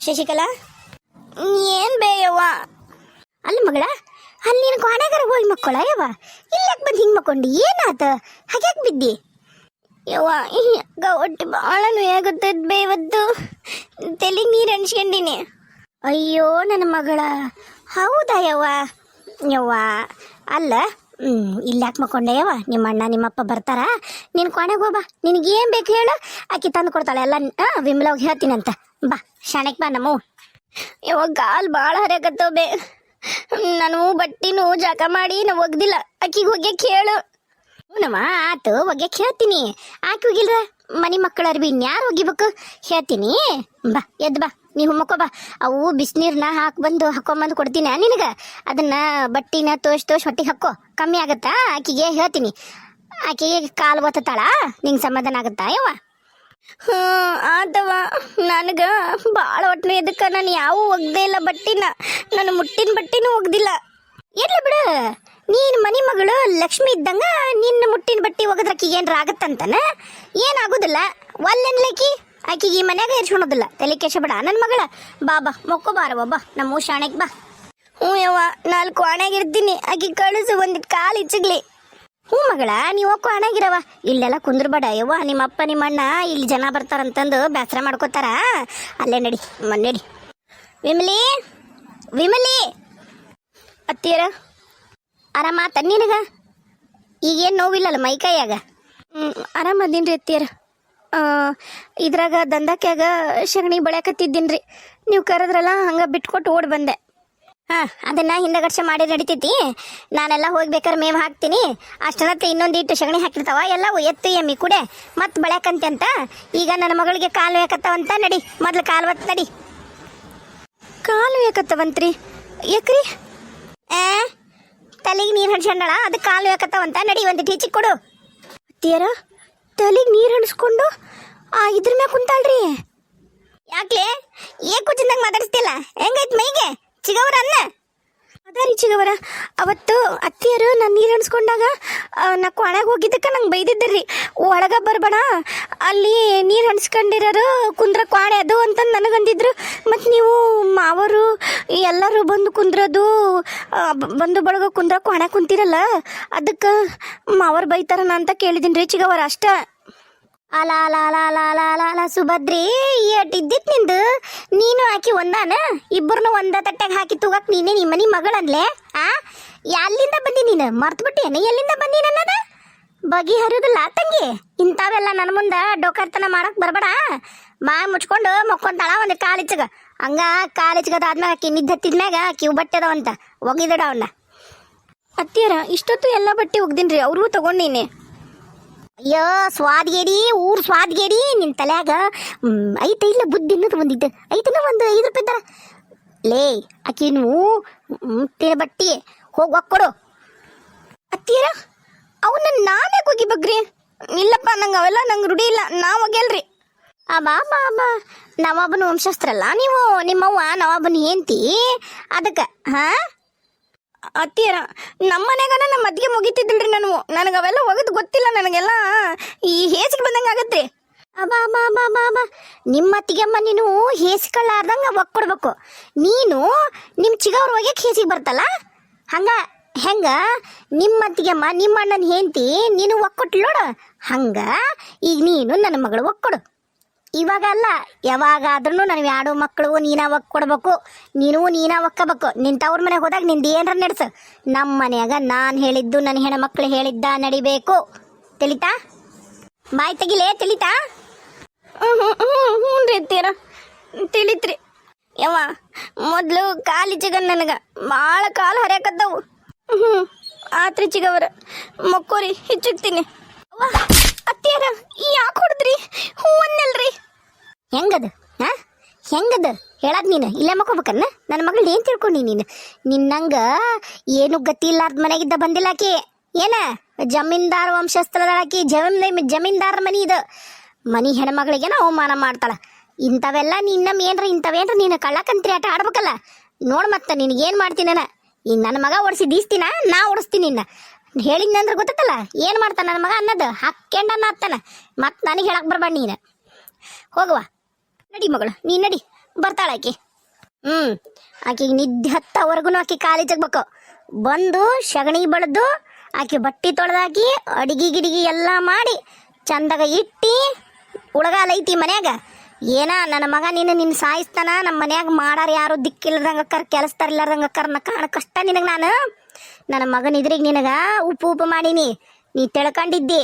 ಶಶಿಕಲಾ? ಏನ್ ಬೇಯವ್ವ? ಅಲ್ಲ ಮಗಳ, ಅಲ್ಲಿ ನೀನು ಹೋಗಿ ಮಕ್ಕಳ ಯವ್ವ? ಇಲ್ಲಕ್ ಬಂದು ಹಿಂಗೆ ಮಕ್ಕೊಂಡಿ? ಏನಾತ? ಹಾಗ್ಯಾಕ್ ಬಿದ್ದಿ? ಯವ್ವ ಈಗ ಒಟ್ಟು ಭಾಳ ನೋಯಾಗುತ್ತದ ಬೇವದ್ದು ತಲೆಗೆ ನೀರು ಅನ್ಸ್ಕೊಂಡಿನಿ ಅಯ್ಯೋ, ನನ್ನ ಮಗಳ. ಹೌದಾ ಯವ್ವ? ಯವ್ವ, ಅಲ್ಲ ಹ್ಮ್ ಇಲ್ಲಾಕೆ ಮಕ್ಕೊಂಡೆ ಯವ್ವ? ನಿಮ್ಮ ಅಣ್ಣ ನಿಮ್ಮಪ್ಪ ಬರ್ತಾರ? ನೀನು ಕೊನೆಗೆ ಹೋಗ್ಬಾ. ನಿನಗೇನು ಬೇಕು ಹೇಳು? ಆಕಿ ತಂದು ಕೊಡ್ತಾಳೆ. ಎಲ್ಲ ವಿಮ್ಲ ಹೋಗಿ ಹೇಳ್ತೀನಂತ. ಬಾ ಶಾಣೆಕ್ ಬಾ ನಮ್ಮವು ಇವಾಗ ಗಾಲ್ ಭಾಳ ಹರಕತ್ತೋಬೆ ನಾನು ಬಟ್ಟಿನೂ ಜಾಕ ಮಾಡಿ ನಾವು ಒಗ್ದಿಲ್ಲ. ಆಕಿಗೆ ಹೋಗಿ ಕೇಳು. ಹ್ಞೂನಮ್ಮ ಆತು ಒಗ್ಯಕ್ಕೆ ಹೇಳ್ತೀನಿ ಆಕೆ ಹೋಗಿಲ್ರ? ಮನಿ ಮಕ್ಕಳ ಅರ್ಬಿ ಇನ್ಯಾರು ಒಗಿಬೇಕು ಹೇಳ್ತೀನಿ. ಬಾ ಎದ್ದು ಬಾ. ನೀವು ಮಕ್ಕೋ ಬಾ. ಅವು ಬಿಸಿನೀರ್ನ ಹಾಕಿ ಬಂದು ಹಾಕೊಂಬಂದು ಕೊಡ್ತೀನಿ ನಿನಗೆ. ಅದನ್ನ ಬಟ್ಟಿನ ತೋಷ್ ತೋಷ್ ಹೊಟ್ಟಿಗೆ ಹಾಕೋ. ಕಮ್ಮಿ ಆಗತ್ತಾ? ಆಕಿಗೆ ಹೇಳ್ತೀನಿ. ಆಕಿಗೆ ಕಾಲು ಒತ್ತತಾಳ? ನಿಂಗೆ ಸಮಾಧಾನ ಆಗತ್ತಾ ಯವ್ವ? ಹ್ಞೂ ಆತವ ನನಗೆ ಭಾಳ ಒಟ್ಟನೆ ಇದಕ್ಕೆ ನಾನು ಯಾವ ಒಗ್ದೇ ಇಲ್ಲ ಬಟ್ಟಿನ. ನಾನು ಮುಟ್ಟಿನ ಬಟ್ಟಿನೂ ಒಗ್ದಿಲ್ಲ. ಇರ್ಲಿ ಬಿಡು. ನೀನ್ ಮನಿ ಮಗಳು ಲಕ್ಷ್ಮಿ ಇದ್ದಂಗ ನಿನ್ನ ಮುಟ್ಟಿನ ಬಟ್ಟಿ ಒಗದ್ರ ಆಕಿಗೆ ಏನ್ರ ಆಗತ್ತಂತನ? ಏನಾಗುದಿಲ್ಲ ಒಲ್ಲೆನ್ಲಕ್ಕಿ ಆಕಿಗೆ ಈ ಮನ್ಯಾಗ ಇರ್ಸ್ಕೊಳೋದಿಲ್ಲ ತಲೆ ಕೆಶ ಬಿಡ ನನ್ನ ಮಗಳ. ಬಾ ಬಾ. ಮೊಕ್ಕೋ ಬಾರವ ಬಾ ನಮ್ಮ ಶಾಣೆಗೆ ಬಾ. ಹ್ಞೂ ಯವ್ವ, ನಾಲ್ಕು ಇರ್ತೀನಿ. ಆಕೆ ಕಳಿಸು ಒಂದ್ ಕಾಲು ಇಚ್ಚಿಗ್ಲಿ. ಹ್ಞೂ ಮಗಳ, ನೀವು ಅಣೆಗಿರವ ಇಲ್ಲೆಲ್ಲ ಕುಂದ್ರಬೇಡ ಯವ್ವ. ನಿಮ್ಮ ಅಪ್ಪ, ನಿಮ್ಮ ಅಣ್ಣ ಇಲ್ಲಿ ಜನ ಬರ್ತಾರಂತಂದು ಬೇಸರ ಮಾಡ್ಕೋತಾರ. ಅಲ್ಲೇ ನಡಿ ನಡಿ. ವಿಮಲಿ ವಿಮಲಿ. ಅತ್ತೀರ ಆರಾಮ ತನ್ನಿನಗ ಈಗೇನು ನೋವಿಲ್ಲಲ್ಲ ಮೈ ಕೈಯಾಗ? ಹ್ಞೂ ಆರಾಮದೀನಿ ರೀ ಅತ್ತೀರ ಇದ್ರಾಗ ದಂಧಕ್ಯಾಗ ಸಗಣಿ ಬೆಳ್ಯಾಕತ್ತಿದ್ದೀನಿ ರೀ ನೀವು ಕರೆದ್ರಲ್ಲ ಹಂಗೆ ಬಿಟ್ಕೊಟ್ಟು ಓಡ್ ಬಂದೆ. ಹಾ, ಅದನ್ನ ಹಿಂದಗಡ್ಸೆ ಮಾಡಿ ನಡಿತೈತಿ. ನಾನೆಲ್ಲ ಹೋಗ್ಬೇಕಾದ್ರೆ ಮೇವ್ ಹಾಕ್ತೀನಿ. ಅಷ್ಟನತ್ತೆ ಇನ್ನೊಂದು ಇಟ್ಟು ಸಗಣಿ ಹಾಕಿರ್ತಾವ, ಎಲ್ಲವೂ ಎತ್ತು ಎಮ್ಮಿ ಕುಡೆ. ಮತ್ತೆ ಬೆಳ್ಯಾಕಂತೆ ಅಂತ. ಈಗ ನನ್ನ ಮಗಳಿಗೆ ಕಾಲು ಬೇಕತ್ತವಂತ ನಡಿ, ಮೊದ್ಲು ಕಾಲು ಒತ್ತು ನಡಿ. ಕಾಲು ಬೇಕತ್ತವಂತ್ರಿ ಯಾಕ್ರಿ? ಏ ತಲೆಗೆ ನೀರು ಹಣ್ಸಂಡಳ ಅದಕ್ಕೆ ಕಾಲು ಯಾಕತ್ತವಂತ ನಡಿ, ಒಂದು ಟೀಚಿ ಕೊಡು. ತೀರ ತಲೆಗೆ ಆ, ಇದ್ರ ಮ್ಯಾಗ ಕುಂತಾಳ್ರಿ. ಯಾಕ್ಲೆ? ಏ ಕುಚಿಂದಂಗೆ ಮಾತಾಡಿಸ್ತಿಲ್ಲ ಹೆಂಗೈತ್ ಮೈಗೆ? ಚಿಗವರ ಅನ್ನ? ಅದಾರಿ ಚಿಗವರ. ಅವತ್ತು ಅತ್ತಿಯರು ನಾನು ನೀರು ಅಣಿಸ್ಕೊಂಡಾಗ ನಾ ಕೊನೆಗೆ ಹೋಗಿದ್ದಕ್ಕೆ ನಂಗೆ ಬೈದಿದ್ದರಿ. ಒಳಗೆ ಬರಬೇಡ. ಅಲ್ಲಿ ನೀರು ಹಣ್ಸ್ಕೊಂಡಿರೋರು ಕುಂದ್ರ ಕ್ವಾಣೆ ಅದು ಅಂತ ನನಗಂದಿದ್ರು ಮತ್ತು ನೀವು ಮಾವರು, ಎಲ್ಲರೂ ಬಂದು ಕುಂದ್ರದು ಬಂದು ಬಳಗ ಕುಂದ್ರ ಕ್ವಾಣೆ ಕುಂತಿರಲ್ಲ. ಅದಕ್ಕೆ ಮಾವರು ಬೈತಾರನ ಅಂತ ಕೇಳಿದ್ದೀನಿ ರೀ ಚಿಗವರ. ಅಷ್ಟ ಅಲ ಅಲ ಅಲ ಅಲ ಅಲ ಅಲ ಅಲ, ಸುಭದ್ರಿ ಎಟ್ ಇದ್ದಿತ್ ನಿಂದು? ನೀನು ಹಾಕಿ ಒಂದಾನ? ಇಬ್ಬರನ್ನ ಒಂದ ತಟ್ಟೆಗೆ ಹಾಕಿ ತೂಗಕ್ ನೀನೇ ನಿಮ್ಮ ಮನಿ ಮಗಳನ್ಲೆ? ಆ? ಎಲ್ಲಿಂದ ಬಂದಿ ನೀನು? ಮರ್ತು ಬಿಟ್ಟೇನ ಎಲ್ಲಿಂದ ಬಂದಿ ನನ್ನದ ಬಗಿ ಹರಿಯೋದಿಲ್ಲ, ತಂಗಿ. ಇಂಥವೆಲ್ಲ ನನ್ನ ಮುಂದೆ ಡೋಕರ್ತನ ಮಾಡಕ್ ಬರಬೇಡ. ಮಾ ಮುಚ್ಕೊಂಡು ಮಕ್ಕೊಂತಾಳ ಒಂದು ಕಾಲಿಚ್ಚಗ. ಹಂಗ ಕಾಲಿಚ್ಗದಾದ್ಮ್ಯಾಗ ಆಕಿ ನಿದ್ದತ್ತಿದ್ಮ್ಯಾಗ ಕಿವು ಬಟ್ಟೆ ಅದಾವಂತ. ಒಗಿದಡ ಅವನ್ನ ಅತ್ತಿಯರ, ಇಷ್ಟೊತ್ತು ಎಲ್ಲ ಬಟ್ಟೆ ಒಗ್ದಿನ್ರಿ, ಅವ್ರಿಗೂ ತಗೊಂಡೀನಿ ಅಯ್ಯೋ, ಸ್ವಾದ್ಗೇಡಿ, ಊರ್ ಸ್ವಾದ್ಗೇಡಿ, ನಿನ್ ತಲೆಯಾಗ ಐತೆ ಇಲ್ಲ ಬುದ್ಧಿ ಅನ್ನೋದು ಬಂದಿತ್ತು ಐತನ ಒಂದು ಐದು ರೂಪಾಯಿ ತರ ಲೇ ಆಕಿ ನೀವು ಬಟ್ಟಿ, ಹೋಗಿ ಒಕ್ಕೊಡು ಅತ್ತೀರ ಅವನ್ನ ನಾನೇ ಹೋಗಿ ಬಗ್ರಿ. ಇಲ್ಲಪ್ಪ, ನಂಗೆ ಅವೆಲ್ಲ ನಂಗೆ ರೂಢಿ ಇಲ್ಲ. ನಾ ಒಗ್ಯಲ್ರಿ ಆ, ಬಾ ಬಾ ಬಾ. ನವಾಬನ ವಂಶಸ್ತ್ರಲ್ಲ ನೀವು? ನಿಮ್ಮವ್ವ, ನವಾಬನ ಹೆಂತಿ ಅದಕ್ಕೆ, ಹಾ? ಅತ್ತಿಯರ, ನಮ್ಮ ಮನೆಗನ ನಮ್ಮ ಅತ್ತಿಗೆ ಮುಗಿತಿದ್ದಿಲ್ರಿ ನಾನು. ನನಗೆ ಅವೆಲ್ಲ ಒಗದು ಗೊತ್ತಿಲ್ಲ ನನಗೆಲ್ಲ. ಈ ಹೇಸಿಗೆ ಬಂದಂಗೆ ಆಗತ್ತೆ. ನಿಮ್ಮ ಅತ್ತಿಗೆಮ್ಮ ನೀನು ಹೇಸಿಕೊಳ್ಳಾರ್ದಂಗ ಒಕ್ಕೊಡ್ಬೇಕು ನೀನು ನಿಮ್ಮ ಚಿಗವ್ರ ಒಗ್ಯಕ್ಕೆ ಹೇಸಿಗೆ ಬರ್ತಲ್ಲ? ಹಂಗ, ಹೆಂಗ? ನಿಮ್ಮ ಅತ್ತಿಗೆಮ್ಮ, ನಿಮ್ಮ ಅಣ್ಣನ ಹೆಂಡ್ತಿ, ನೀನು ಒಕ್ಕೊಟ್ಲು ನೋಡು. ಹಂಗ, ಈಗ ನೀನು ನನ್ನ ಮಗಳು ಒಕ್ಕೊಡು ಇವಾಗ ಅಲ್ಲ ಯಾವಾಗಾದ್ರೂ ನನಗೆ ಯಾಡೋ ಮಕ್ಕಳು ನೀನ ಒಕ್ ಕೊಡ್ಬೇಕು ನೀನು ನೀನ ಒಕ್ಕಬೇಕು ನಿನ್ ತವ್ರ ಮನೆಗೆ ಹೋದಾಗ ನಿಂದ ಏನಾರ ನಡೆಸು. ನಮ್ಮ ಮನೆಯಾಗ ನಾನು ಹೇಳಿದ್ದು ನನ್ನ ಹೆಣ್ಮಕ್ಳು ಹೇಳಿದ್ದ ನಡಿಬೇಕು. ತಿಳಿತಾ? ಬಾಯ್ ತೆಗಿಲೇ ತಿಳಿತಾ? ಹ್ಞೂ ಹ್ಞೂ ರೀ ತೀರ. ತಿಳಿತ್ರಿ. ಯವ್ವ ಮೊದಲು ಕಾಲಿ ಚಿಗನ್ ನನಗೆ ಭಾಳ ಕಾಲು ಹರಿಯಾಕತ್ತವು ಹ್ಞೂ ಆತ್ರಿ ಚಿಗವರ. ಮಕ್ಕೋರಿ ಹಿಚ್ಚುಕ್ತೀನಿ ಅತ್ತಿಯರ ಯಾಕೆ ಹೊಡೆದ್ರಿ? ಹೂವನ್ನಲ್ರಿ ಹೆಂಗದ? ಹಾ? ಹೆಂಗದ? ಹೇಳದ್ ನೀನು. ಇಲ್ಲೇ ಮಕ್ಕೋಬೇಕನ್ನ? ನನ್ನ ಮಗಳು ಏನ್ ತಿಳ್ಕೊಂಡಿ ನೀನು? ನಿನ್ನಂಗ ಏನು ಗತಿ ಇಲ್ಲಾರ್ದ ಮನೆಗಿದ್ದ ಬಂದಿಲ್ಲ ಆಕಿ ಏನ? ಜಮೀನ್ದಾರ ವಂಶಸ್ಥಳದಾಕಿ ಜಮೀನ್ ಜಮೀನ್ದಾರ ಮನಿ ಇದು. ಮನಿ ಹೆಣ್ಮಗಳಿಗೇನ ಅವಮಾನ ಮಾಡ್ತಾಳ. ಇಂಥವೆಲ್ಲ ನಿನ್ನಮ್ಮ ಏನ್ರ ಇಂಥವೇನ್ರ ನೀನು ಕಳ್ಳಕಂತ್ರಿ ಆಟ ಆಡ್ಬೇಕಲ್ಲ? ನೋಡ್ ಮತ್ತ ಮಾಡ್ತೀನಿ ನಾನು? ಈಗ ನನ್ನ ಮಗ ಓಡಿಸಿ ದೀಸ್ತೀನ? ನಾ ಓಡಿಸ್ತೀನಿ ನಿನ್ನ. ಹೇಳಿದ್ನಂದ್ರೆ ಗೊತ್ತಲ್ಲ ಏನು ಮಾಡ್ತಾನ ನನ್ನ ಮಗ ಅನ್ನೋದು? ಹಾಕ್ಯಂಡನ್ನ ಹತ್ತಾನ ಮತ್ ನನಗೆ ಹೇಳಕ್ ಬರ್ಬೇಡ ನೀನು. ಹೋಗುವ. ನಡಿ ಮಗಳು, ನೀ ನಡಿ. ಬರ್ತಾಳ ಆಕೆ. ಹ್ಮ್. ಆಕೆಗೆ ನಿದ್ದೆ ಹತ್ತವರೆಗೂ ಆಕೆ ಕಾಲಿ ತೆಗ್ಬೇಕು ಬಂದು ಸಗಣಿ ಬಳ್ದು ಆಕಿ ಬಟ್ಟಿ ತೊಳೆದಾಕಿ, ಅಡಿಗೆ ಗಿಡಿಗೆ ಎಲ್ಲ ಮಾಡಿ ಚಂದಾಗ ಇಟ್ಟಿ ಉಳಗಾಲ ಐತಿ ಮನ್ಯಾಗ. ಏನ, ನನ್ನ ಮಗ ನೀನು ನಿನ್ನ ಸಾಯಿಸ್ತಾನ? ನಮ್ಮ ಮನ್ಯಾಗ ಮಾಡಾರ ಯಾರು ದಿಕ್ಕಿಲ್ಲದಂಗ ಕರ್ ಕೆಲಸ್ತಾರ ಇಲ್ಲಾರ್ದಂಗ ಕರ್ ಕಾಣ ಕಷ್ಟ ನಿನಗೆ ನಾನು? ನನ್ನ ಮಗನ ಇದ್ರಿಗೆ ನಿನಗ ಉಪ್ಪು ಉಪ್ಪು ಮಾಡೀನಿ. ನೀ ತಿಳ್ಕೊಂಡಿದ್ದಿ.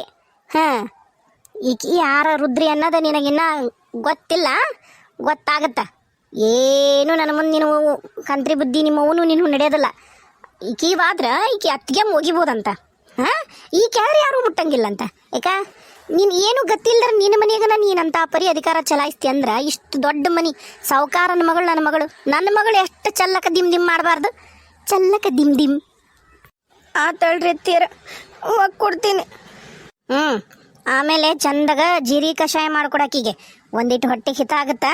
ಹಾಂ. ಈಕಿ ಯಾರ ರುದ್ರಿ ಅನ್ನೋದು ನಿನಗಿನ್ನ ಗೊತ್ತಿಲ್ಲ. ಗೊತ್ತಾಗತ್ತ. ಏನು ನನ್ನ ಮುಂದೆ ನೀನು ಕಂತ್ರಿ ಬುದ್ಧಿ ನಿಮ್ಮ ಅವನು ನೀನು ನಡೆಯೋದಿಲ್ಲ. ಈಕಿ ಬಾದ್ರ ಈಕಿ ಅತ್ತಿಗೆ ಮುಗಿಬೋದಂತ. ಹಾ? ಈ ಯಾರು ಯಾರು ಮುಟ್ಟಂಗಿಲ್ಲ ಅಂತ ಯಾಕ ನೀನು ಏನು ಗೊತ್ತಿಲ್ಲದ್ರೆ ನಿನ್ನ ಮನೆಯಾಗ ನೀನಂತ ಪರಿ ಅಧಿಕಾರ ಚಲಾಯಿಸ್ತಿ ಅಂದ್ರ ಇಷ್ಟು ದೊಡ್ಡ ಮನಿ ಸಾವುಕಾರನ ಮಗಳು, ನನ್ನ ಮಗಳು ನನ್ನ ಮಗಳು ಎಷ್ಟು ಚಲ್ಲಕ ದಿಮ್ ದಿಮ್ ಮಾಡಬಾರ್ದು. ಚಲ್ಲಕ ದಿಮ್ ದಿಮ್. ಆತಳ್ರಿ ತೀರ ಕೊಡ್ತೀನಿ. ಹ್ಞೂ ಆಮೇಲೆ ಚಂದಾಗ ಜೀರಿ ಕಷಾಯ ಮಾಡ್ಕೊಡಕೀಗೆ ಒಂದಿಟ್ಟು ಹೊಟ್ಟೆ ಹಿತ ಆಗುತ್ತಾ?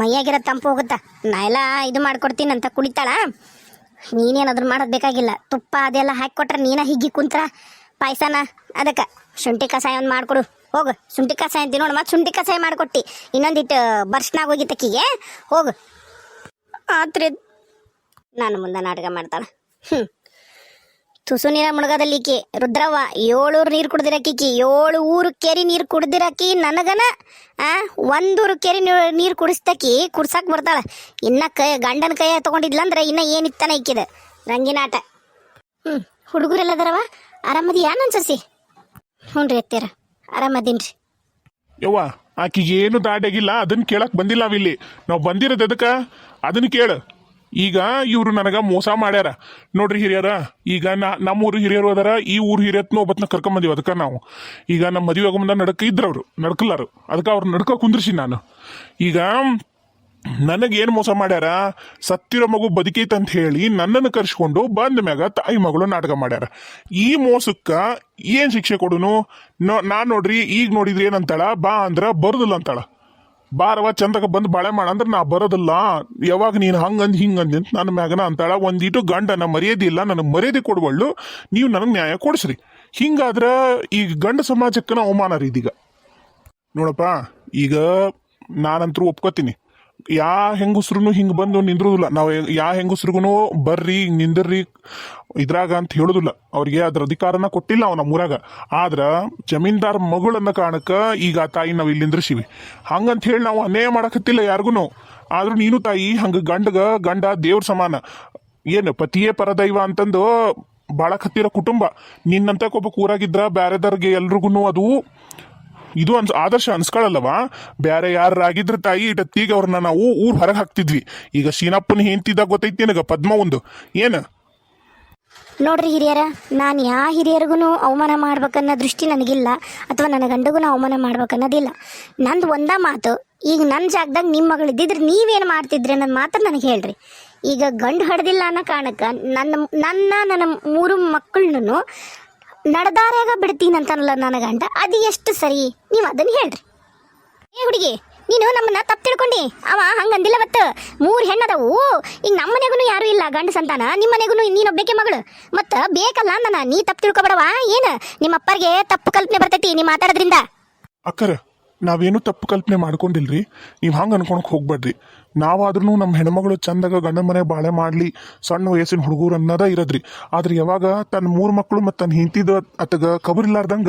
ಮೈಯಾಗಿರೋ ತಂಪು ಹೋಗುತ್ತಾ? ನಾ ಎಲ್ಲ ಇದು ಮಾಡ್ಕೊಡ್ತೀನಿ ಅಂತ ಕುಡಿತಾಳ ನೀನೇನಾದ್ರೂ ಮಾಡೋದು ಬೇಕಾಗಿಲ್ಲ. ತುಪ್ಪ ಅದೆಲ್ಲ ಹಾಕಿಕೊಟ್ರೆ ನೀನ ಹಿಗ್ಗಿ ಕುಂತ್ರ. ಪಾಯಸನ ಅದಕ್ಕೆ. ಶುಂಠಿ ಕಷಾಯ ಒಂದು ಮಾಡಿಕೊಡು. ಹೋಗು. ಶುಂಠಿ ಕಷಾಯ ಅಂತ ನೋಡು. ಮತ್ತೆ ಶುಂಠಿ ಕಷಾಯ ಮಾಡ್ಕೊಟ್ಟಿ. ಇನ್ನೊಂದಿಟ್ಟು ಬರ್ಷ್ನಾಗ ಹೋಗಿದ್ದಕ್ಕಿಗೆ ಹೋಗು. ಆತ್ರಿ. ನಾನು ಮುಂದೆ ನಾಟಕ ಮಾಡ್ತಾಳೆ. ಹ್ಞೂ ತುಸು ನೀರ ಮುಳುಗದಲ್ಲಿ ಈಕಿ, ರುದ್ರವ್ವ, ಏಳೂರು ನೀರು ಕುಡ್ದಿರಕೀಕಿ ಏಳು ಊರು ಕೆರಿ ನೀರು ಕುಡ್ದಿರಕ್ಕಿ ನನಗನ, ಆ, ಒಂದೂರು ಕೆರಿ ನೀರು ಕುಡಿಸ್ತಕಿ ಕುಡ್ಸಕ್ ಬರ್ತಾಳ. ಇನ್ನ ಕೈ, ಗಂಡನ ಕೈ ತಗೊಂಡಿದ್ಲಂದ್ರೆ ಇನ್ನ ಏನಿತ್ತಾನ ರಂಗಿನ ರಂಗಿನಾಟ ಹ್ಞೂ ಹುಡುಗರೆಲ್ಲದರವ ಆರಾಮದಿಯಾ ಯಾನ ಸಸಿ ಹ್ಞೂ ರೀ ಅತ್ತೀರ ಆರಾಮದೀನ್ರಿ. ಯವ್ವ ಆಕಿಗೆ ಏನು ದಾಡ್ಯಾಗಿಲ್ಲ ಅದನ್ನ ಕೇಳಕ್ ಬಂದಿಲ್ಲ ಇಲ್ಲಿ ನಾವು ಬಂದಿರೋದು ಅದಕ್ಕ ಅದನ್ನ ಕೇಳು. ಈಗ ಇವ್ರು ನನಗ ಮೋಸ ಮಾಡ್ಯಾರ. ನೋಡ್ರಿ ಹಿರಿಯರ, ಈಗ ನಮ್ಮ ಊರು ಹಿರಿಯರು ಅದಾರ, ಈ ಊರು ಹಿರಿಯತ್ನ ಒಬ್ಬತ್ನ ಕರ್ಕೊಂಡ್ ಬಂದಿವಿ ಅದಕ್ಕೆ ನಾವು. ಈಗ ನಮ್ಮ ಮದುವೆ ಆಗ ಮುಂದೆ ನಡಕ ಇದ್ರವ್ರು ನಡ್ಕಲ್ಲಾರು ಅದಕ್ಕೆ ಅವ್ರು ನಡ್ಕ ಕುಂದ್ರಿಸಿ ನಾನು. ಈಗ ನನಗೇನು ಮೋಸ ಮಾಡ್ಯಾರ, ಸತ್ತಿರೋ ಮಗು ಬದುಕೈತೆ ಅಂತ ಹೇಳಿ ನನ್ನನ್ನು ಕರ್ಸ್ಕೊಂಡು ಬಂದ ಮ್ಯಾಗ ತಾಯಿ ಮಗಳು ನಾಟಕ ಮಾಡ್ಯಾರ. ಈ ಮೋಸಕ್ಕೆ ಏನು ಶಿಕ್ಷೆ ಕೊಡುನು? ನೋ, ನಾನು ನೋಡ್ರಿ, ಈಗ ನೋಡಿದ್ರಿ ಏನಂತಾಳ? ಬಾ ಅಂದ್ರ ಬರುದಿಲ್ಲ ಅಂತಾಳ. ಬಾರವ ಚಂದಕ ಬಂದು ಬಾಳೆ ಮಾಡ ಅಂದ್ರೆ ನಾ ಬರೋದಿಲ್ಲ. ಯಾವಾಗ ನೀನು ಹಂಗಂದ್ ಹಿಂಗಂದ್ ಅಂತ ನನ್ನ ಮ್ಯಾಗನ ಅಂತಾಳ. ಒಂದಿಟ್ಟು ಗಂಡನ ಮರ್ಯಾದೆ ಇಲ್ಲ, ನನಗೆ ಮರ್ಯಾದೆ ಕೊಡುವಳ್ಳು ನೀವು ನನಗೆ ನ್ಯಾಯ ಕೊಡಿಸ್ರಿ. ಹಿಂಗಾದ್ರೆ ಈಗ ಗಂಡ ಸಮಾಜಕ್ಕನ ಅವಮಾನ ರೀ ಇದೀಗ. ನೋಡಪ್ಪ, ಈಗ ನಾನಂತರೂ ಒಪ್ಕೋತೀನಿ. ಯಾ ಹೆಂಗಸ್ರು ಹಿಂಗೆ ಬಂದು ನಿಂದ್ರುದಿಲ್ಲ. ನಾವು ಯಾ ಹೆಂಗಸ್ರಿಗೂ ಬರ್ರಿ, ನಿಂದ್ರಿ, ಇದ್ರಾಗ ಅಂತ ಹೇಳುದಿಲ್ಲ. ಅವ್ರಿಗೆ ಅದ್ರ ಅಧಿಕಾರನ ಕೊಟ್ಟಿಲ್ಲ ಅವ್ ನಮ್ಮೂರಾಗ ಆದ್ರ ಜಮೀನ್ದಾರ್ ಮಗಳನ್ನ ಕಾರಣಕ್ಕ ಈಗ ಆ ತಾಯಿ ನಾವು ಇಲ್ಲಿ ನಿಂದ್ರಿಸಿವಿ ಹಂಗಂತ ಹೇಳಿ ನಾವು ಅನ್ಯಾಯ ಮಾಡಕತ್ತಿಲ್ಲ ಯಾರಿಗೂ ಆದ್ರೂ ನೀನು ತಾಯಿ ಹಂಗ ಗಂಡಗ, ಗಂಡ, ದೇವ್ರ ಸಮಾನ. ಏನು ಪತಿಯೇ ಪರದೈವ ಅಂತಂದು ಬಾಳಕತ್ತಿರೋ ಕುಟುಂಬ. ನಿನ್ನಂತ ಒಬ್ಬ ಕೂರಾಗಿದ್ರ ಬ್ಯಾರೆದವ್ರಿಗೆ ಎಲ್ರಿಗೂ ಅದು ಇದು ಅನ್ಸ್ ಆದರ್ಶ ಅನ್ಸ್ಕೊಳಲ್ಲವಾ? ಯಾರು ಯಾರಾಗಿದ್ರ ತಾಯಿ ಇಟ್ಟತ್ತೀಗ ಅವ್ರನ್ನ ನಾವು ಊರ್ ಹೊರಗೆ ಹಾಕ್ತಿದ್ವಿ. ಈಗ ಶೀನಪ್ಪನ ಹೆಂಡ್ತಿದಾಗ ಗೊತ್ತೈತಿ ನನಗ? ಪದ್ಮ ಒಂದು. ಏನು? ನೋಡ್ರಿ ಹಿರಿಯರ, ನಾನು ಯಾ ಹಿರಿಯರಿಗೂ ಅವಮಾನ ಮಾಡ್ಬೇಕನ್ನೋ ದೃಷ್ಟಿ ನನಗಿಲ್ಲ, ಅಥವಾ ನನ್ನ ಗಂಡಗೂ ಅವಮಾನ ಮಾಡ್ಬೇಕನ್ನೋದಿಲ್ಲ. ನಂದು ಒಂದ ಮಾತು, ಈಗ ನನ್ನ ಜಾಗದಾಗ ನಿಮ್ಮ ಮಗಳು ಇದ್ದಿದ್ರೆ ನೀವೇನು ಮಾಡ್ತಿದ್ರಿ ಅನ್ನೋದು ಮಾತ್ರ ನನಗೆ ಹೇಳ್ರಿ. ಈಗ ಗಂಡು ಹಡ್ದಿಲ್ಲ ಅನ್ನೋ ಕಾರಣಕ್ಕೆ ನನ್ನ ನನ್ನ ನನ್ನ ಮೂರು ಮಕ್ಕಳನ್ನು ನಡೆದಾರ್ಯಾಗ ಬಿಡ್ತೀನಿ ಅಂತನಲ್ಲ ನನ್ನ ಗಂಡ, ಅದು ಎಷ್ಟು ಸರಿ? ನೀವು ಅದನ್ನು ಹೇಳ್ರಿ. ಏ ಹುಡುಗಿ, ನೀನು ನಮ್ಮನ್ನ ತಪ್ಪು ತಿಳ್ಕೊಂಡಿ. ಅವ ಹಂಗಂದಿಲ್ಲ ಮತ್ತು. ಮೂರು ಹೆಣ್ಣದವು. ಈಗ ನಮ್ಮ ಮನೆಗೂ ಯಾರೂ ಇಲ್ಲ ಗಂಡ ಸಂತಾನ. ನಿಮ್ಮ ಮನೆಗೂ ನೀನೊಬ್ಬಕ್ಕೆ ಮಗಳು. ಮತ್ತೆ ಬೇಕಲ್ಲ ನನ್ನ ನೀ ತಪ್ಪು ತಿಳ್ಕೊಬೇಡವಾ? ಏನು? ನಿಮ್ಮ ಅಪ್ಪರಿಗೆ ತಪ್ಪು ಕಲ್ಪನೆ ಬರ್ತೈತಿ, ನೀ ಮಾತಾಡೋದ್ರಿಂದ. ಅಕ್ಕರ ನಾವೇನು ತಪ್ಪು ಕಲ್ಪನೆ ಮಾಡ್ಕೊಂಡಿಲ್ರಿ? ನೀವು ಹಂಗೆ ಅನ್ಕೊಳಕ್ ಹೋಗ್ಬೇಡ್ರಿ. ನಾವಾದ್ರೂ ನಮ್ಮ ಹೆಣ್ಮಗಳು ಚಂದಾಗ ಗಂಡನ ಮನೆ ಬಾಳೆ ಮಾಡಲಿ, ಸಣ್ಣ ವಯಸ್ಸಿನ ಹುಡುಗರು ಅನ್ನೋದ ಇರದ್ರಿ. ಆದ್ರೆ ಯಾವಾಗ ತನ್ನ ಮೂರು ಮಕ್ಕಳು ಮತ್ತು ತನ್ನ ಹಿಂತಿದ ಅತಗ ಕಬರಿಲಾರ್ದಂಗ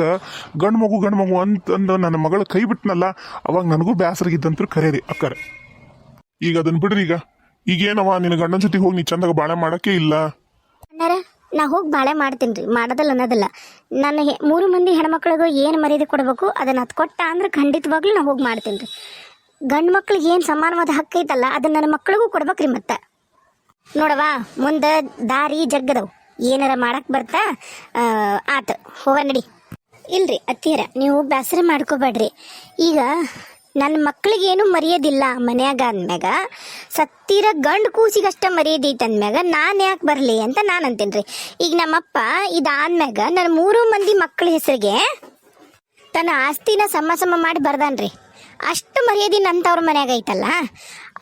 ಗಂಡು ಮಗು ಗಂಡು ಮಗು ಅಂತಂದು ನನ್ನ ಮಗಳ ಕೈ ಬಿಟ್ನಲ್ಲ, ಅವಾಗ ನನಗೂ ಬೇಸರಾಗಿದ್ದಂತೂ ಕರೆರಿ ಅಕ್ಕರ. ಈಗ ಅದನ್ನ ಬಿಡ್ರಿ ಈಗ. ಈಗೇನವ ನಿನ್ನ ಗಂಡನ ಜೊತೆ ಹೋಗಿ ನೀ ಚಂದಾಗ ಬಾಳೆ ಮಾಡಕ್ಕೆ ಇಲ್ಲ. ನಾ ಹೋಗಿ ಬಾಳೆ ಮಾಡ್ತೀನಿ ರೀ ಮಾಡೋದಲ್ಲ ಅನ್ನೋದಲ್ಲ. ನನ್ನ ಹೆ- ಮೂರು ಮಂದಿ ಹೆಣ್ಮಕ್ಳಿಗೂ ಏನು ಮರ್ಯಾದೆ ಕೊಡಬೇಕು ಅದನ್ನು ಅದು ಕೊಟ್ಟ ಅಂದ್ರೆ ಖಂಡಿತವಾಗ್ಲೂ ನಾ ಹೋಗಿ ಮಾಡ್ತೀನಿ ರೀ ಗಂಡು ಮಕ್ಳಿಗೆ ಏನು ಸಮಾನವಾದ ಹಕ್ಕು ಐತಲ್ಲ, ಅದನ್ನು ನನ್ನ ಮಕ್ಳಿಗೂ ಕೊಡ್ಬೇಕು ರೀ ಮತ್ತೆ. ನೋಡವಾ ಮುಂದೆ ದಾರಿ ಜಗ್ಗದವು. ಏನಾರ ಮಾಡಕ್ಕೆ ಬರ್ತಾ ಆತ. ಹೋಗ ನಡಿ. ಇಲ್ರಿ, ಅತ್ತಿಯರ, ನೀವು ಬೇಸರ ಮಾಡ್ಕೋಬೇಡ್ರಿ. ಈಗ ನನ್ನ ಮಕ್ಳಿಗೇನು ಮರೆಯೋದಿಲ್ಲ ಮನ್ಯಾಗ ಅಂದ್ಮ್ಯಾಗ. ಸತ್ತಿರ ಗಂಡು ಕೂಸಿಗಷ್ಟ ಮರ್ಯಾದೈತೆ ಅಂದ್ಮ್ಯಾಗ ನಾನು ಯಾಕೆ ಬರಲಿ ಅಂತ ನಾನು ಅಂತೀನಿ ರೀ ಈಗ ನಮ್ಮಪ್ಪ ಇದಾದ್ಮ್ಯಾಗ ನನ್ನ ಮೂರು ಮಂದಿ ಮಕ್ಕಳ ಹೆಸರಿಗೆ ತನ್ನ ಆಸ್ತಿನ ಸಮ ಸಮ ಮಾಡಿ ಬರ್ದಾನ್ರಿ. ಅಷ್ಟು ಮರ್ಯಾದೆ ನಂತವ್ರ ಮನ್ಯಾಗ ಐತಲ್ಲ?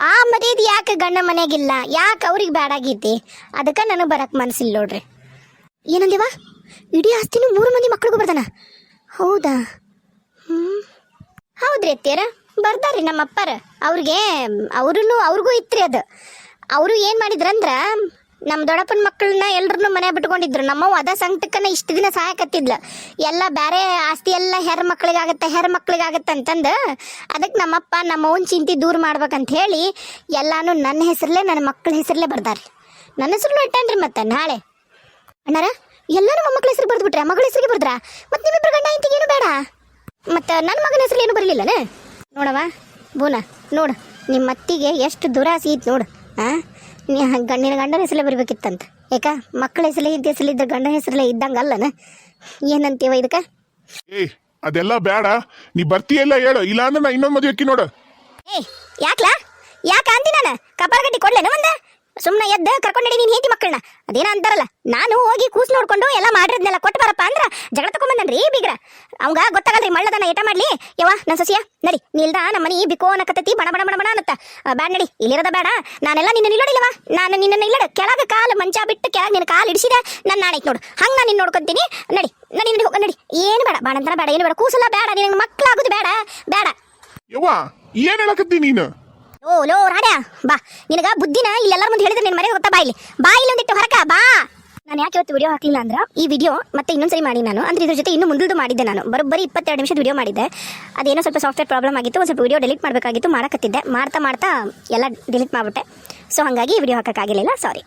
ಆ ಮರ್ಯಾದೆ ಯಾಕೆ ಗಂಡ ಮನೆಯಾಗಿಲ್ಲ? ಯಾಕೆ ಅವ್ರಿಗೆ ಬ್ಯಾಡಾಗೈತಿ? ಅದಕ್ಕೆ ನನಗೆ ಬರಕ್ಕೆ ಮನಸ್ಸಿಲ್ಲ ನೋಡ್ರಿ. ಏನಂದಿವ ಇಡೀ ಆಸ್ತಿನೂ ಮೂರು ಮಂದಿ ಮಕ್ಳಿಗೂ ಬರ್ದಾನ? ಹೌದಾ? ಹ್ಞೂ ಹೌದ್ರಿ ಅತ್ತಿಯರ? ಬರ್ತಾರ್ರಿ ನಮ್ಮ ಅಪ್ಪಾರ ಅವ್ರಿಗೆ ಅವ್ರೂ ಅವ್ರಿಗೂ ಇತ್ರಿ ಅದು. ಅವರು ಏನು ಮಾಡಿದ್ರಂದ್ರ ನಮ್ಮ ದೊಡ್ಡಪ್ಪನ ಮಕ್ಕಳನ್ನ ಎಲ್ರನ್ನೂ ಮನೆ ಬಿಟ್ಕೊಂಡಿದ್ರು. ನಮ್ಮವ್ವ ಅದ ಸಂಕಟಕ್ಕನ ಇಷ್ಟು ದಿನ ಸಹಾಯಕತ್ತಿದ್ಲ. ಎಲ್ಲ ಬೇರೆ ಆಸ್ತಿ ಎಲ್ಲ ಹೆರ ಮಕ್ಳಿಗಾಗತ್ತೆ, ಹೆರ್ ಮಕ್ಳಿಗಾಗತ್ತೆ ಅಂತಂದು ಅದಕ್ಕೆ ನಮ್ಮಪ್ಪ ನಮ್ಮವ್ವನ ಚಿಂತೆ ದೂರ ಮಾಡ್ಬೇಕಂತ ಹೇಳಿ ಎಲ್ಲಾನು ನನ್ನ ಹೆಸರಲ್ಲೇ, ನನ್ನ ಮಕ್ಕಳ ಹೆಸರಲ್ಲೇ ಬರ್ದಾರೆ ನನ್ನ ಹೆಸರು ಇಟ್ಟನ್ರಿ ಮತ್ತೆ ನಾಳೆ. ಅಣ್ಣಾರ ಎಲ್ಲರೂ ಮೊಮ್ಮಕ್ಕಳ ಹೆಸರು ಬರೆದ್ಬಿಟ್ರೆ? ಮಗಳ ಹೆಸರಿಗೆ ಬರ್ದ್ರಾ? ಮತ್ತೆ ನಿಮ್ಮಿಬ್ಬರು ಗಂಡ ಏನು ಬೇಡ? ಮತ್ತು ನನ್ನ ಮಗನ ಹೆಸರು ಏನು ಬರಲಿಲ್ಲನೇ? ನೋಡವ ಬೋನ ನೋಡು ನಿಮ್ಮ ಅತ್ತಿಗೆ ಎಷ್ಟು ದುರಾಸೆ ಇತ್ತು ನೋಡು ಆ? ನೀ ಗಂಡಿನ ಗಂಡನ ಹೆಸರಲ್ಲೇ ಬರಬೇಕಿತ್ತಂತ. ಯಾಕ ಮಕ್ಕಳ ಹೆಸರಲ್ಲೇ ಇದ್ದ ಹೆಸರಲ್ಲಿದ್ದ ಗಂಡನ ಹೆಸರಲ್ಲೇ ಇದ್ದಂಗಲ್ಲನ ಏನಂತೀವ ಇದಕ್ಕೆ? ಏಯ್ ಅದೆಲ್ಲ ಬೇಡ ನೀ ಬರ್ತೀಯಲ್ಲ ಹೇಳು ಇಲ್ಲಾಂದ್ರೆ ನಾ ಇನ್ನೊಂದು ಮದುವೆ ನೋಡು. ಏಯ್ ಯಾಕ್ಲಾ? ಯಾಕ ಅಂದಿ ನಾನು ಕಪಾಳ ಗಡ್ಡಿ ಕೊಡ್ಲೇನ ಒಂದ? ಸುಮ್ಮನೆ ಎದ್ದು ಕರ್ಕೊಂಡಿ ನೀನು ಹೇತಿ ಮಕ್ಕಳನ್ನ. ಅದೇನ ಅಂತಾರಲ್ಲ, ನಾನು ಹೋಗಿ ಕೂಸ್ ನೋಡ್ಕೊಂಡು ಎಲ್ಲ ಮಾಡಿದ್ನೆಲ್ಲ ಕೊಟ್ಟು ಬರಪ್ಪ ಅಂದ್ರ ಜಗಳ ತಗೊಂಬಂದನ್ರಿ ಬೀಗ್ರ. ಅವಂಗ ಗೊತ್ತಾಗಲ್ರಿ ಮಳ್ಳದನ ಏಟ ಮಾಡ್ಲಿ. ಯವ್ವ ನನ್ನ ಸಸಿಯ, ನಡಿ ನಿಲ್ದ ನಮ್ಮ ಮನಿ ಬಿಕೋ ಅನ್ನಕತ್ತತಿ, ಬಣ ಬಣ ಬಣ ಬಣ ಅನ್ನತ್ತ. ಬ್ಯಾಡ ನಡಿ, ಇಲ್ಲಿರದ ಬೇಡ ನಾನೆಲ್ಲ ನಿನ್ನ ನಿಲ್ಲೋಡಿಲ್ಲವ ನಾನು ನಿನ್ನ ನಿಲ್ಲಡ. ಕೆಳಗ ಕಾಲು ಮಂಚ ಬಿಟ್ಟು ಕೆಳಗೆ ನಿನ್ನ ಕಾಲು ಇಡಿಸಿದ. ನನ್ನ ನಾಣೈತ್ ನೋಡು. ಹಂಗ ನಾನು ನಿನ್ನ ನೋಡ್ಕೊಂತೀನಿ. ನಡಿ ನಡಿ ನಡಿ, ಹೋಗ, ನಡಿ. ಏನು ಬೇಡ, ಬಾಣಂತನ ಬೇಡ, ಏನು ಬೇಡ. ಕೂಸಲ್ಲ ಬೇಡ, ನಿನಗೆ ಮಕ್ಕಳಾಗೋದು ಬೇಡ. ಬೇಡ. ಯವ್ವ, ಏನ್ ಹೇಳಕತ್ತಿ ನೀನು? ಓ, ಲೋ ಹಾಡ್ಯಾ ಬಾ. ನಿನಗ ಬುದ್ಧಿನ ಇಲ್ಲೆಲ್ಲರ ಮುಂದೆ ಹೇಳಿದ್ರೆ ನಿನ್ ಮನೆ ಗೊತ್ತಾ? ಬಾ ಇಲ್ಲಿ. ಬಾ ಇಲ್ಲಿ ಒಂದಿಟ್ಟು ಹೊರಕ, ಬಾ. ನಾನು ಯಾಕೆ ಇವತ್ತು ವಿಡಿಯೋ ಹಾಕಲಿಲ್ಲ ಅಂದ್ರೆ, ಈ ವಿಡಿಯೋ ಮತ್ತೆ ಇನ್ನೊಂದ್ಸರಿ ಮಾಡಿ ನಾನು. ಅಂದ್ರೆ ಇದ್ರ ಜೊತೆ ಇನ್ನು ಮುಂದದ್ದು ಮಾಡಿದ್ದೆ ನಾನು. ಬರೋಬ್ಬರಿ ಇಪ್ಪತ್ತೆರಡು ನಿಮಿಷದ ವಿಡಿಯೋ ಮಾಡಿದ್ದೆ. ಅದೇನೋ ಸ್ವಲ್ಪ ಸಾಫ್ಟ್ವೇರ್ ಪ್ರಾಬ್ಲಮ್ ಆಗಿತ್ತು, ಒಂದು ಸ್ವಲ್ಪ ವಿಡಿಯೋ ಡಿಲೀಟ್ ಮಾಡಬೇಕಾಗಿತ್ತು, ಮಾಡಕತ್ತಿದ್ದೆ. ಮಾಡ್ತಾ ಮಾಡ್ತಾ ಎಲ್ಲ ಡಿಲೀಟ್ ಮಾಡಿಬಿಟ್ಟೆ. ಸೊ ಹಾಗಾಗಿ ವಿಡಿಯೋ ಹಾಕೋಕ್ಕಾಗಲಿಲ್ಲ ಸಾರಿ